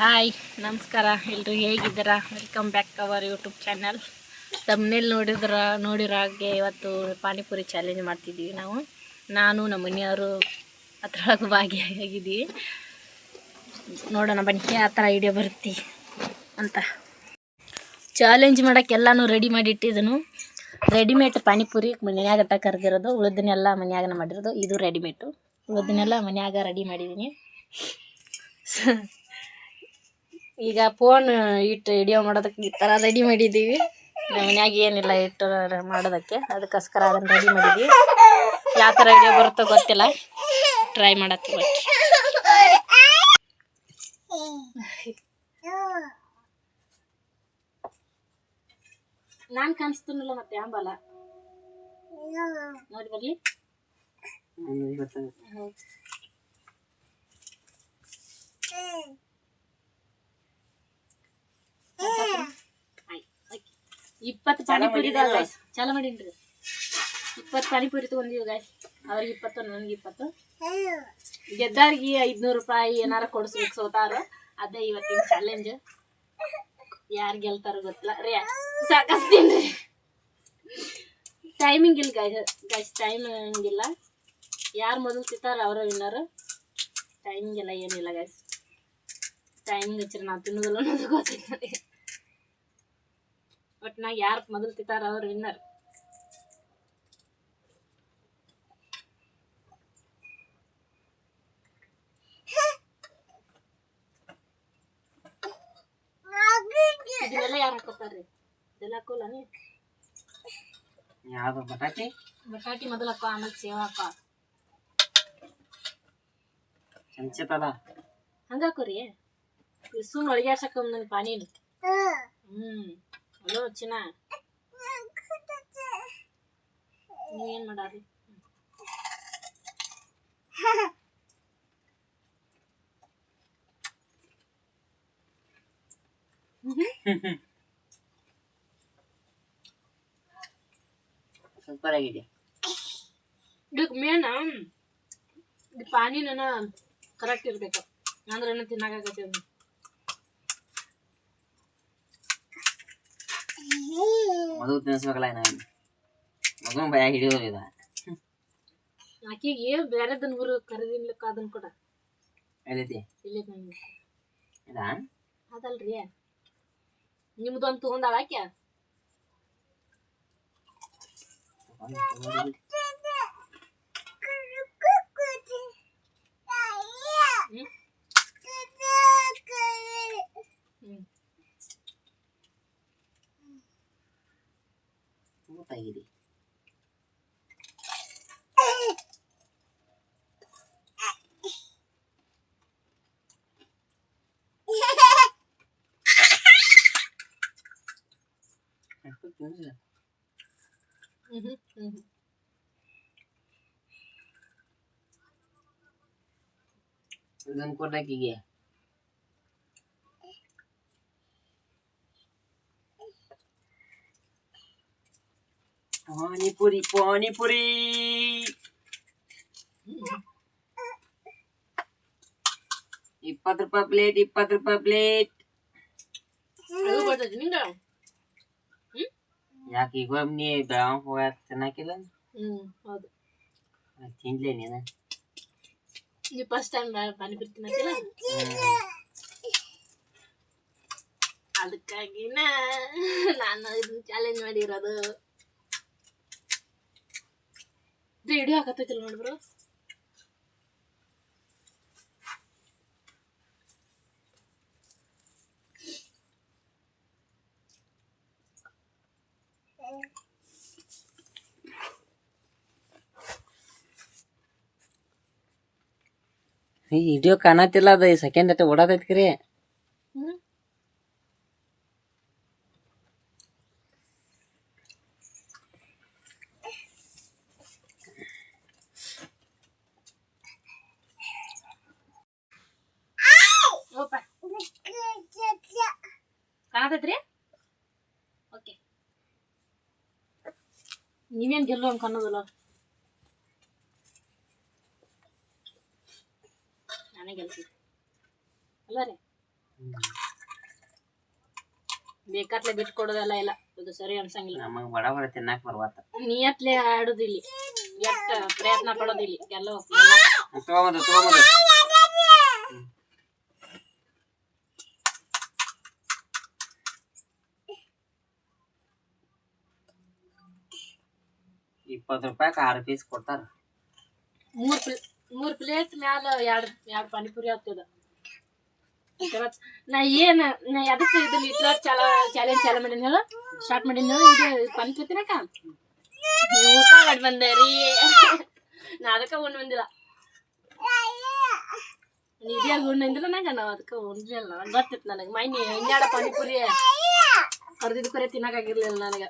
Hi, ನಮಸ್ಕಾರ. ಎಲ್ರು ಹೇಗಿದ್ದೀರಾ? Welcome back to our YouTube channel ತಮ್ಮನೇಲಿ ನೋಡಿದ್ರ, ನೋಡಿರೋ ಹಾಗೆ ಇವತ್ತು ಪಾನಿಪುರಿ ಚಾಲೆಂಜ್ ಮಾಡ್ತಿದ್ದೀವಿ ನಾವು. ನಾನು, ನಮ್ಮ ಮನೆಯವರು ಅದ್ರೊಳಗೆ ಭಾಗಿಯಾಗಿದ್ದೀವಿ. ನೋಡೋಣ ಬನ್ನಿ ಆ ಥರ ಐಡಿಯಾ ಬರುತ್ತೆ ಅಂತ. ಚಾಲೆಂಜ್ ಮಾಡೋಕ್ಕೆ ಎಲ್ಲನೂ ರೆಡಿ ಮಾಡಿ ಇಟ್ಟಿದ್ದನು ರೆಡಿಮೇಡ್ ಪಾನಿಪುರಿ ಮನೆಯಾಗ ಕರೆದಿರೋದು, ಉಳಿದನ್ನೆಲ್ಲ ಮನೆಯಾಗನ ಮಾಡಿರೋದು. ಇದು ರೆಡಿಮೇಡು ಉಳಿದನ್ನೆಲ್ಲ ಮನೆಯಾಗ ರೆಡಿ ಮಾಡಿದ್ದೀನಿ ಈಗ ಫೋನ್ ಇಟ್ಟು ವಿಡಿಯೋ ಮಾಡೋದಕ್ಕೆ ಈ ಥರ ರೆಡಿ ಮಾಡಿದ್ದೀವಿ. ನಮ್ಮ ಮನ್ಯಾಗ ಏನಿಲ್ಲ ಇಟ್ಟು ಮಾಡೋದಕ್ಕೆ ಅದಕ್ಕೋಸ್ಕರ ಅದನ್ನು ರೆಡಿ ಮಾಡಿದ್ವಿ ಯಾವ ಥರ ವಿಡಿಯೋ ಬರುತ್ತೋ ಗೊತ್ತಿಲ್ಲ. ಟ್ರೈ ಮಾಡತ್ತಿ ನಾನು ಕಾಣಿಸ್ತೀನಲ್ಲ ಮತ್ತೆ ಆಂಬಲ ನೋಡಿ ಬರ್ಲಿ. ಇಪ್ಪತ್ತು ಪಾನಿಪುರಿ ಚಾಲ ಮಾಡೀನ್ರಿ ಇಪ್ಪತ್ತು ಪಾನಿಪುರಿ ತಗೊಂಡಿವಿ ಗಾಯ್ಸ್ ಅವ್ರಿಗೆ ಇಪ್ಪತ್ತು ನನಗೆ ಇಪ್ಪತ್ತು. ಗೆದ್ದಾರಿಗೆ ಐದ್ನೂರು ರೂಪಾಯಿ ಏನಾರ ಕೊಡಿಸ್ಬೇಕು ಸೋತಾರ. ಅದೇ ಇವತ್ತಿನ ಚಾಲೆಂಜ್ ಯಾರು ಗೆಲ್ತಾರೋ ಗೊತ್ತಿಲ್ಲ. ರೀ ಸಾಕಸ್ತೀನಿ ಟೈಮಿಂಗ್ ಇಲ್ಲ ಗಾಯ್ ಗಾಯ್ಸ್ ಟೈಮಿಂಗ್ ಇಲ್ಲ ಯಾರು ಮೊದಲು ತಿಂತಾರ ಅವರ ವಿನ್ನರು ಟೈಮಿಂಗ್ ಎಲ್ಲ ಏನಿಲ್ಲ ಗಾಯ್ಸ್ ಟೈಮಿಂಗ್ ಹಚ್ಚಿರ ನಾವು ತಿನ್ನೋದಿಲ್ಲ ಅನ್ನೋದು ನನಗೆ. ಒಟ್ನಾಗ ಯಾರು ಮೊದಲು ತಿಂತಾರ ಅವ್ರು ವಿನ್ನರ್ ಇದೆಲ್ಲ ಯಾರು ಹಾಕೋತಾರ್ರಿ? ಇದೆಲ್ಲ ಹಾಕೋಲ್ಲ ನೀ ಯಾವ್ದು ಬಟಾಟೆ ಬಟಾಟಿ ಮೊದಲು ಹಾಕೋ ಆಮೇಲೆ ಸೇವ್ ಹಾಕೋ. ಹಂಚತಲ್ಲ ಹಂಗ ಹಾಕೋರಿ. ಸುಮ್ಮನೆ ಒಳಗೆ ನನ್ನ ಪಾನಿ ಹ್ಮ್. ಹಲೋ ಚಿನ್ನ ನೀವೇನ್ ಮಾಡಾರಿ? ಸೂಪರ್ ಆಗಿದೆ ಇದಕ್ಕೆ ಮೇನ್ ಇದು ಪಾನಿನ ಕರೆಕ್ಟ್ ಇರ್ಬೇಕು. ಅಂದ್ರೆ ತಿನ್ನಾಗತ್ತೆ ಮಧು ತಿನ್ನಿಸ್ಬೇಕಲ್ಲ ನಾನು ಮಗನ ಭಯ ಹಿಡಿಯೋದಿಲ್ಲ ಆಕಿಗೆ ಬೇರೆದನ್ನ ಊರು ಕರೆದಿನ್ಲಕ್ಕ ಅದನ್ನ ಕೊಡ. ಎಲ್ಲೈತಿ ಇಲ್ಲಿ ನಂಗೆ ಇದಾ? ಅದಲ್ರಿ. ನಿಮ್ದೊಂದು ತಗೊಂಡಾಳ ಆಕೆ? ಸೂತಾಗಿದೆ ಹ್ಮ್ ಹ್ಮ್ ಹ್ಮ್ ಇದನ್ನ ಕೊಡ್ಲಾಕಿಗೆ ಪಾನಿಪುರಿ ಪಾನಿಪುರಿ ಇಪ್ಪತ್ತು ರೂಪಾಯಿ ಪ್ಲೇಟ್ ಇಪ್ಪತ್ತು ರೂಪಾಯಿ ಪ್ಲೇಟ್ ಅದು ಬರ್ತೈತಿ ನಿಂಗ ಯಾಕೆ ಈಗ ನೀ ಬೆಳಗಾವ್ ಹೋಗಾಕ ತಿನ್ನಕಿಲ್ಲ ಹ್ಮ್ ಹೌದು ತಿನ್ಲೇ ನೀನು ನೀವು ಫಸ್ಟ್ ಟೈಮ್ ಪಾನಿಪುರಿ ತಿನ್ನಕ್ಕಿಲ್ಲ ಅದಕ್ಕಾಗಿನ ನಾನು ಇದನ್ನ ಚಾಲೆಂಜ್ ಮಾಡಿರೋದು ವಿಡಿಯೋ ಹಾಕತ್ತೈತಿಲ್ಲ ನೋಡ್ಬ್ರು ಈ ವಿಡಿಯೋ ಕಾಣತಿಲ್ಲ ಅದ ಸೆಕೆಂಡ್ ಅಟ್ಟೆ ಓಡಾತೈತಿ ಕರೆ ನೀವೇನ್ ಒಂದು ಕಣ್ಣದಲ್ಲ ನಾನೇ ಗೆಲ್ತೀನಿ ಅಲ್ಲ ರೀ ಬೇಕಾತ್ಲೆ ಬಿಟ್ಕೊಡೋದೆಲ್ಲ ಇಲ್ಲ. ಇದು ಸರಿ ಅನ್ಸಂಗಿಲ್ಲ. ನಮಗೆ ಬಡ ಬಡ ತಿನ್ನಾಕ ಬರ್ಬಾರ್ದ ನಿಯತ್ಲೆ ಆಡೋದಿಲ್ಲ. ಎಷ್ಟ ಪ್ರಯತ್ನ ಪಡೋದಿಲ್ಲ. ಎಲ್ಲ ತಗೊಂಬಂದು ತಗೊಂಬಂದು. ಇಪ್ಪತ್ತು ರೂಪಾಯಿ ಆರು ಪೀಸ್ ಕೊಡ್ತಾರ ಮೂರ್ ಪ್ಲೇ ಮೂರ್ ಪ್ಲೇಟ್ ಮ್ಯಾಲ ಎರಡ್ ಎರಡ್ ಪಾನಿಪುರಿ ಆಗ್ತದ ನಾ ಏನ್ ನಾ ಅದಕ್ಕೆ ಇದು ಲಿಟ್ಲರ್ ಚಾಲ ಚಾಲೆಂಜ್ ಚಾಲ ಮಾಡಿದ್ನಲ್ಲ ಸ್ಟಾರ್ಟ್ ಮಾಡಿದ್ನ ಇದು ಪಾನಿಪುರಿ ತಿನ್ನಕ ನೀವ್ ಊಟ ಮಾಡಿ ಬಂದೆ ರೀ ನಾ ಅದಕ್ಕೆ ಉಣ್ಣ್ ಬಂದಿಲ್ಲ ಇದ್ಯಾಗ ಉಣ್ಣ್ ಬಂದಿಲ್ಲ ನಂಗ ನಾವ್ ಅದಕ್ಕೆ ಉಣ್ಲಿಲ್ಲ ನಂಗೆ ಗೊತ್ತಿತ್ತು ನನಗೆ ಮೈನಿ ಹನ್ನೆರಡ ಪಾನಿಪುರಿ ಕರ್ದಿದ್ ಕರೆ ತಿನ್ನಕಾಗಿರ್ಲಿಲ್ಲ ನನಗೆ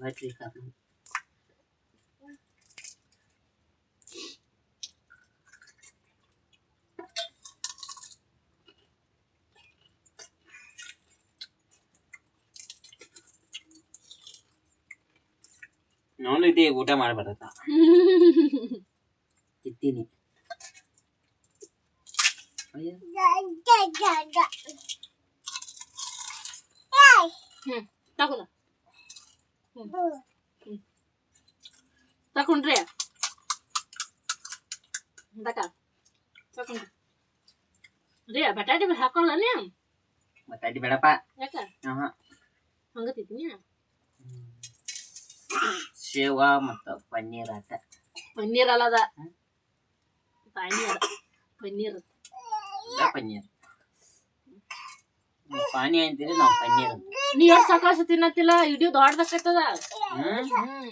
ಹ್ಮ್ ಹಾಕಲೇನ ತಗೋ ತಗೊಂಡ್ರಿ ಸರ ಅವ ತಗೊಂಡೆ ಆಯ್ತು ಈಗ ಅದು. ನಾನು ಇದೇ ಊಟ ಮಾಡ್ಬಾರ್ದ ತಿಂತೀನಿ ಅಯ್ಯ ಹ್ಮ್ ತಗೊಂಡ ಹ್ಮ್ ಹ್ಮ್ ತಗೊಂಡ್ರಿ ತಕ ತಗೊಂಡ್ರಿ ರೀ ಬಟಾಟೆ ಹಾಕೊಳ್ಳ ನೀ ಬಟಾಟಿ ಬೇಡಪ್ಪ ಯಾಕ ಆಹಾ. ಹಂಗತಿದ್ನಿ ಶೇವಾ ಮತ್ತ ಪನ್ನೀರ್ ಆಟ ಪನ್ನೀರ್ ಅಲ್ಲದ ಪನ್ನೀರ್ ಪನ್ನೀರ್ ಇಲ್ಲ ಪನ್ನೀರ್ ನೀವು ಪಾನಿ ಅಂತೀರಿ ನಾವು ಪನ್ನೀರ್ ಅಂತ ನೀ ಎಷ್ಟು ಸಾಕಾಸ ತಿನ್ನತ್ತಿಲ್ಲ? ಇಡೀ ದೊಡ್ಡದಾಕತ್ತದ ಹ್ಮ್ ಹ್ಮ್.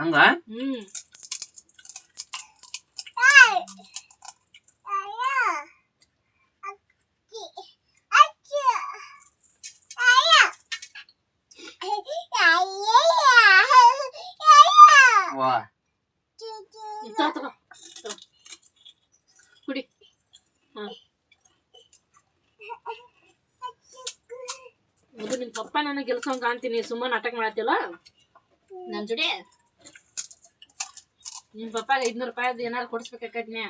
ಹಂಗ? ಹ್ಮ್. ಅದು ನಿಮ್ ಪಪ್ಪ ನನಗೆ ಗೆಲ್ಸೋಂಗ್ ಕಾಣ್ತೀನಿ ಸುಮ್ಮನೆ ನಾಟಕ ಮಾಡತ್ತಿಲ್ಲ ನನ್ ಜೋಡಿ ನಿಮ್ ಪಪ್ಪಾಗ ಐದ್ನೂರು ರೂಪಾಯಿ ಏನಾರು ಕೊಡಿಸ್ಬೇಕಾಕೈತ್ನ್ಯಾ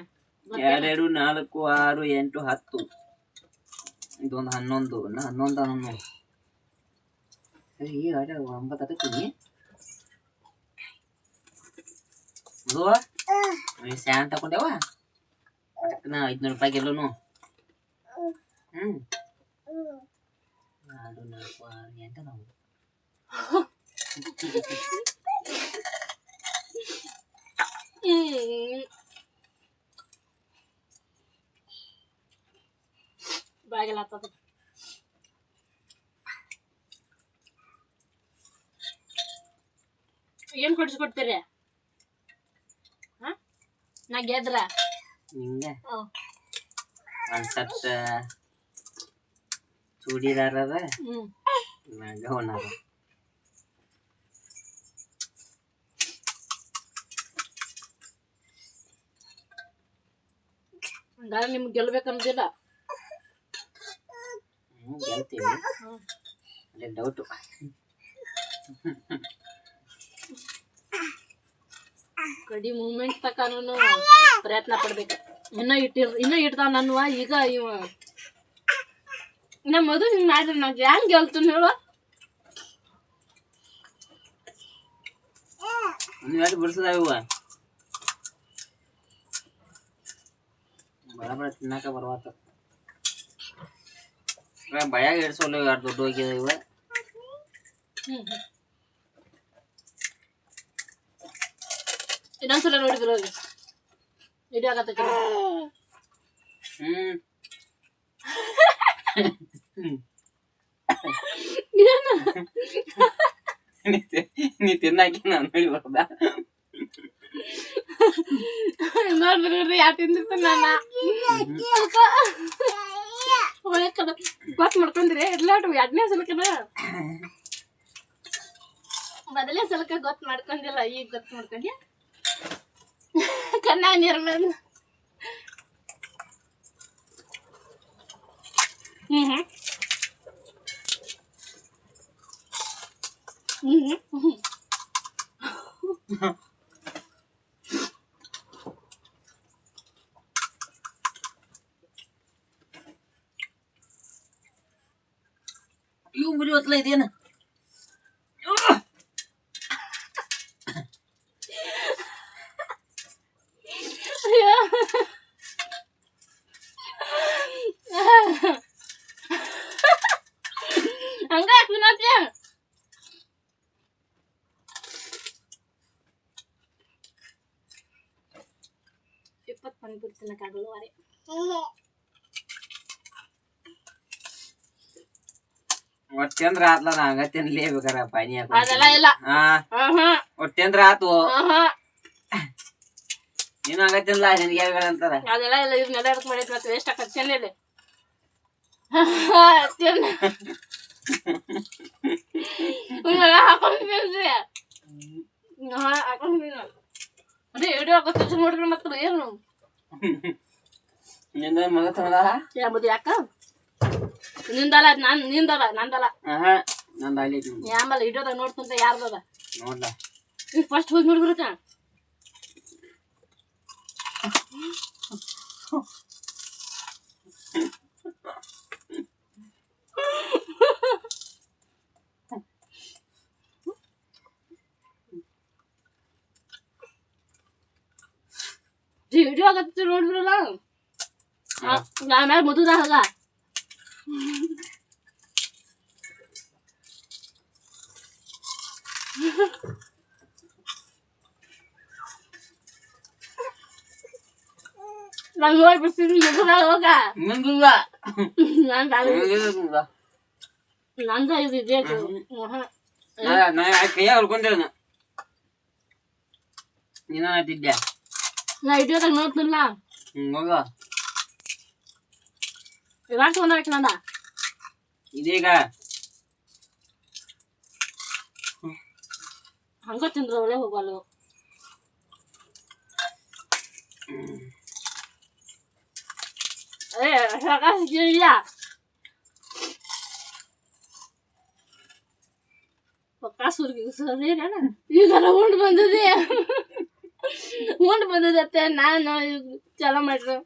ಎರಡು ನಾಲ್ಕು ಆರು ಎಂಟು ಹತ್ತು ಇದೊಂದು ಹನ್ನೊಂದು ನ- ಹನ್ನೊಂದು ಹನ್ನೊಂದು ಸರಿ ಈಗ ಆಟ ಒಂಬತ್ತು ಹತ್ತಕ್ಕಿನಿ ಅದು ನೀ ಸ್ಯಾನ್ ತಗೊಂಡೇವ ಅದಕ್ಕೆ ನಾ ಐದ್ನೂರು ರೂಪಾಯಿ ಗೆಲ್ಲೋನು ಹ್ಮ್ ಎರಡು ನಾಲ್ಕು ಆರು ಎಂಟು ನಾವು ಹ್ಮ್. ಏನು ಕೊಡಿಸ್ಕೊಡ್ತೀರಿ ಹಾ ನಾ ಗೆದ್ರ ಹಿಂಗೆ. ಒಂದು ಸತ್ತ ಚೂಡಿದಾರ ಅದ ಹ್ಮ್. ಗೌನ್ ಅದ ಹಂಗಾರೆ ನಿಮ್ಗೆ ಗೆಲ್ಬೇಕನ್ನೋದಿಲ್ಲ ಹ್ಮ್ ಗೆಲ್ತೀವಿ. ಅದೇ ಡೌಟು ಕಡಿ ಮೂಮೆಂಟ್ ತಕನೂ ಪ್ರಯತ್ನ ಪಡ್ಬೇಕು. ಇನ್ನ ಇಟ್ಟಿರ್ ಇನ್ನ ಇಡ್ತಾವ ನನ್ವ ಈಗ ಇವ ನಮ್ಮ ಮದು ಹಿಂಗ್ ಮಾಡಿದ್ರೆ ನಾ ಹೆಂಗ್ ಗೆಲ್ತೀನಿ ಹೇಳು ಒಂದು ಎರಡು ಬಿಡಿಸದ ಇವ ಬಡ ಬಡ ತಿನ್ನಾಕ ಬರ್ವಾತ ಭಯಾಗ ಇಡ್ಸೋಲ್ಲ ಎರಡು ದೊಡ್ಡ ಹೋಗ್ಯದ ಇವ ಹ್ಮ್ ಹ್ಮ್. ಇನ್ನೊಂದ್ಸಲ ನೋಡಿದ್ರು ಹೋಗಿ ವಿಡಿಯೋ ಆಗತ್ತೈತಿ ಹ್ಮ್ ಏನು ನೀ ತಿನ್ನಾಕಿ ನಾನು ನೋಡಿ ಬರ್ದ ಯಾ ತಿಂದಿರ್ತಾನ ನಾನು ಒಳಕದ ಗೊತ್ತು ಮಾಡ್ಕೊಂಡ್ರಿ ಎಲ್ಲಾಟು ಎರಡನೇ ಸಲಕದ ಮೊದಲನೇ ಸಲಕ ಗೊತ್ತು ಮಾಡ್ಕೊಂಡಿಲ್ಲ ಈಗ ಗೊತ್ತು ಮಾಡ್ಕೊಂಡಿ ಕನ್ನ ನೀರ್ ಮೇಲೆ ಹ್ಮ್ ಹ್ಮ್. Yung mo diwat lay din. Ang! ತಿನ್ನಕ್ಕಾಗಲ್ಲ ವಾರೆ ಒಟ್ಟೆಂದ್ರ ಆತ್ಲ ನಾ ಹಂಗ ತಿನ್ಲೇಬೇಕಾರ ಪಾನಿ ಅದೆಲ್ಲ ಇಲ್ಲ ಹಾ ಆಹಾ, ಒಟ್ಟೆಂದ್ರ ಆತು ಆಹಾ. ನೀನು ಹಂಗ ತಿನ್ಲ ನಿನ್ಗೆ ಯಾವಾಗ ಅಂತಾರ ಅದೆಲ್ಲ ಇಲ್ಲ ಇದನ್ನೆಲ್ಲ ಎದಕ್ ಮಾಡಿದ್ ಮತ್ತೆ ವೇಸ್ಟ್ ಆಕತ್ ಚೆನ್ನಿದೆ ತಿನ್ನ ಇವನ್ನೆಲ್ಲ ಹಾಕೊಂಡ್ ತಿನ್ಸಿ ಹಾ ಹಾಕೊಂಡ್ ತಿನ್ನು ಅದೇ ವಿಡಿಯೋ ಹಾಕೋದ್ ನೋಡಿದ್ರೆ ಮತ್ತೆ ಏನು ನಿಂದ ಮಗ ತಮದ ಯಾಬುದು ಯಾಕ? ನಿಂದಲ್ಲ ನಾನು ನಿಂದಲ್ಲ ನಂದಲ್ಲ. ಆಹಾ ನಂದ ಅಲ್ಲಿ ಆಮೇಲೆ ಇಡೋದ ನೋಡ್ತಂತ ಯಾರ್ದದ ನೋಡ್ಲ. ಈಗ ಫಸ್ಟ್ ಹೋಗಿ 뒤로 가서 들어오라. 아, 나말 모두 다 하가. 난 그걸 볼 수는 누구나 너가. 누구가? 난 다른. 누구가? 난다 이제 이제 나야 나야 그냥 얼굴 되나? 니나 되냐? ವಿಡಿಯೋದಾಗ ನೋಡ್ತಿಲ್ಲ ಹ್ಮ್ ಹೋಗ ಇವಾಗ ತೊಗೊಂಡ್ಬೇಕು ನಂದ ಇದೀಗ ಹಂಗ ತಿಂದ್ರೆ ಒಳ್ಳೆ ಹೋಗಲ್ಲ ಏ ಸಾಕಾಗಿಲ್ಲ ಪಕ್ಕ ಸುರ್ಗಿ ಸರಿನ ಈಗ ಉಂಡು ಬಂದದೆ ಉಂಡು ಬಂದದತ್ತೆ ನಾನು ಚಲೋ ಮಾಡ್ರು.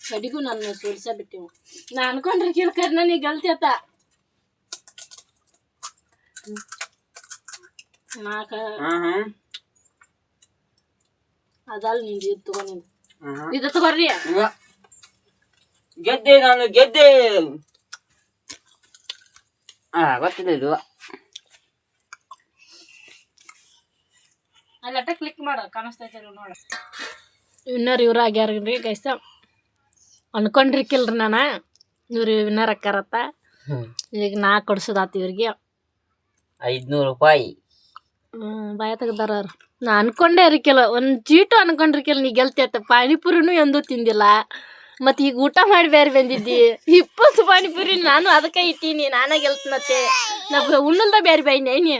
ಕಡಿಗೂ ನಾನು ಸುರ್ಸ ಬಿಟ್ಟಿವು. ನಾ ಅನ್ಕೊಂಡ್ರೆ ಕೇಳ್ಕರ್ ನನಗೆ ಗಲ್ತಿ ಅತ್ತ ನಾಕ ಹಾ ಹಾ. ಅದಲ್ಲ ನಿಂದು ಇದು ತಗೊಂಡು ಇದು ತಗೋರಿ ಗೆದ್ದೆ ನಾನು ಗೆದ್ದೆ. ಆ ಗೊತ್ತಿದೆ ಇದು. ಅಲ್ಲಿ ಅಟ್ಟ ಕ್ಲಿಕ್ ಮಾಡ ಕಾಣಿಸ್ತೈತೆ ನೋಡ. ವಿನ್ನರ್ ಇವ್ರು ಆಗ್ಯಾರ್ರಿ ಗೈಸ ಅನ್ಕೊಂಡಿರ್ಕಿಲ್ರಿ ನಾನು. ಇವ್ರು ವಿನ್ನರ್ ಅಕ್ಕಾರತ್ತ. ಈಗ ನಾ ಕೊಡ್ಸೋದಾತ ಇವ್ರಿಗೆ. ಐದ್ನೂರು ರೂಪಾಯಿ. ಹ್ಮ್, ಬಾಯ ತೆಗ್ದಾರ ಅವ್ರು. ನಾ ಅನ್ಕೊಂಡೇ ಇರ್ಕಿಲ್ಲ ಒಂದು ಚೀಟು ಅನ್ಕೊಂಡಿರ್ಕಿಲ್ಲ ನೀ ಗೆಲ್ತೈತೆ ಪಾನಿಪುರಿನು ಎಂದೂ ತಿಂದಿಲ್ಲ. ಮತ್ತು ಈಗ ಊಟ ಮಾಡಿ ಬೇರೆ ಬಂದಿದ್ದಿ. ಇಪ್ಪತ್ತು ಪಾನಿಪುರಿ ನಾನು ಅದಕ್ಕೆ ಇಟ್ಟೀನಿ ನಾನೇ ಗೆಲ್ತನತ್ತೆ. ನಮ್ಗೆ ಉಣ್ಣಲ್ದ ಬೇರೆ ಬೈನಿ ಐನಿ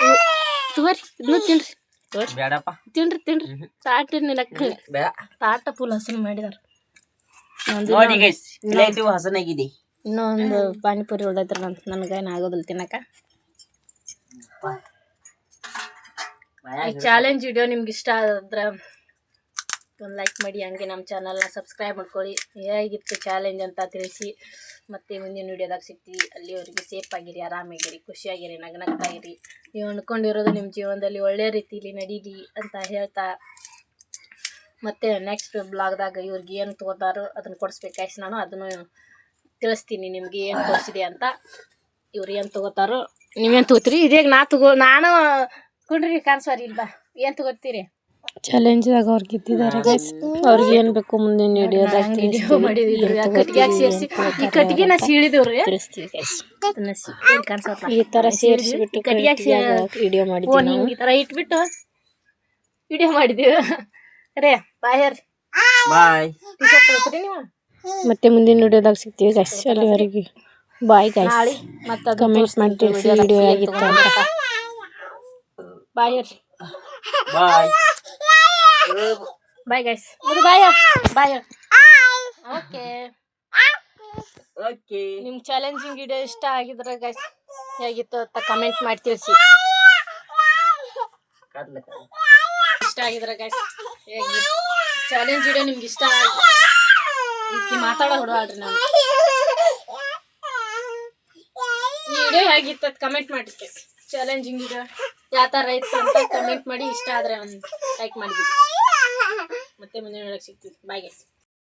ಗೆಲ್ತನತ್ತೆ ಇನ್ನೂ ತಿನ್ರಿ. ತೋರಿ. ಬೇಡಪ್ಪ. ತಿನ್ರಿ ತಿನ್ರಿ. ತಾಟ ನಿನಕ್ಕೆ ಬೇಡ. ತಾಟ ಫುಲ್ ಹಸನು ಮಾಡಿದಾರ. ನೋಡಿ ಗೈಸ್ ರಿಲೇಟಿವ್ ಹಸನಾಗಿದೆ. ಇನ್ನೊಂದು ಪಾನಿಪುರಿ ಉಳ್ದೈತ್ರಿ ನನ್ ನನಗೇನು ಆಗೋದಿಲ್ಲ ತಿನ್ನಕ. ಈ ಚಾಲೆಂಜ್ ವಿಡಿಯೋ ನಿಮ್ಗೆ ಇಷ್ಟ ಆದ್ರೆ ಒಂದು ಲೈಕ್ ಮಾಡಿ, ಹಂಗೆ ನಮ್ಮ ಚಾನಲ್ನ ಸಬ್ಸ್ಕ್ರೈಬ್ ಮಾಡ್ಕೊಳ್ಳಿ. ಹೇಗಿತ್ತು ಚಾಲೆಂಜ್ ಅಂತ ತಿಳಿಸಿ. ಮತ್ತೆ ಮುಂದಿನ ವೀಡಿಯೋದಾಗ ಸಿಗ್ತೀವಿ. ಅಲ್ಲಿವರೆಗೆ ಸೇಫ್ ಆಗಿರಿ, ಆರಾಮಾಗಿರಿ, ಖುಷಿಯಾಗಿರಿ ನಗನಗ್ತಾಗಿರಿ ನೀವು ಅಂದ್ಕೊಂಡಿರೋದು ನಿಮ್ಮ ಜೀವನದಲ್ಲಿ ಒಳ್ಳೆಯ ರೀತಿಯಲ್ಲಿ ನಡೀಲಿ ಅಂತ ಹೇಳ್ತಾ. ಮತ್ತೆ ನೆಕ್ಸ್ಟ್ ಬ್ಲಾಗ್ದಾಗ ಇವ್ರಿಗೆ ಏನು ತೋದಾರೋ ಅದನ್ನು ಕೊಡಿಸ್ಬೇಕಾಯ್ತು ನಾನು. ಅದನ್ನು ತಿಳಿಸ್ತೀನಿ ನಿಮಗೆ ಏನು ತೋರಿಸಿದೆ ಅಂತ. ಇವ್ರು ಏನು ತೊಗೋತಾರೋ, ನೀವೇನು ತೊಗೋತೀರಿ? ಇದೇಗ ನಾ ತಗೋ, ನಾನು ಕೊಡ್ರಿ ಕಾಣಿಸ್ವಾರಿ ಇಲ್ವಾ? ಏನು ತಗೋತೀರಿ? ಚಾಲೆಂಜ್ದಾಗ ಅವ್ರು ಗೆದ್ದಿದ್ದಾರೆ ಗೈಸ್ ಅವ್ರಿಗೆ ಏನು ಬೇಕು ಈ ಕಟ್ಟಿಗೆನ ಸೀಳಿದವ್ರಿ ಈ ತರ ಸೇರಿಸ್ಬಿಟ್ಟು ವಿಡಿಯೋ ಮಾಡಿದ್ವಿ ಈ ತರ ಇಟ್ಬಿಟ್ಟು ವಿಡಿಯೋ ಮಾಡಿದೀವಿ. ರೇ ಬಾಯ್ ಬಾಯ್ ನೀವು? ಮತ್ತೆ ಮುಂದಿನ ವಿಡಿಯೋದಾಗ ಸಿಗ್ತೀವಿ ಗೈಸ್ ಅಲ್ಲಿವರೆಗೆ. ಬಾಯ್ ಗೈಸ್ ಮತ್ತೆ ಕಮೆಂಟ್ಸ್ ಮಾಡಿ ತಿಳಿಸಿ ವಿಡಿಯೋ ಆಗಿತ್ತು ಅಂತ ಬಾಯ್ ಬಾಯ್ ಬಾಯ್ ಗೈಸ್ ಮುದು ಬಾಯ್ ಬಾಯ್ ಓಕೆ ಓಕೆ ನಿಮ್ ಚಾಲೆಂಜಿಂಗ್ ವಿಡಿಯೋ ಇಷ್ಟ ಆಗಿದ್ರೆ ಗೈಸ್ ಹೇಗಿತ್ತು ಅಂತ ಕಮೆಂಟ್ ಮಾಡಿ ತಿಳಿಸಿ. ಇಷ್ಟ ಆಗಿದ್ರೆ ಗೈಸ್ ಹೇಗಿತ್ತು? ಚಾಲೆಂಜ್ ವಿಡಿಯೋ ನಿಮ್ಗೆ ಇಷ್ಟ ಆಗಿ ಮಾತಾಡೋ ಹುಡುಗಾಡ್ರಿ ನಾನು. ಈ ವಿಡಿಯೋ ಹೇಗಿತ್ತು ಅಂತ ಕಮೆಂಟ್ ಮಾಡಿ ಚಾಲೆಂಜಿಂಗ್ ವಿಡಿಯೋ ಯಾವ ಥರ ಇತ್ತು ಅಂತ ಕಮೆಂಟ್ ಮಾಡಿ ಇಷ್ಟ ಆದರೆ ಒಂದು ಲೈಕ್ ಮಾಡಿಬಿಡಿ. ಮತ್ತೆ ಮುಂದಿನ ಸಿಗ್ತೀವಿ ಬಾಯ್ ಗೈಸ್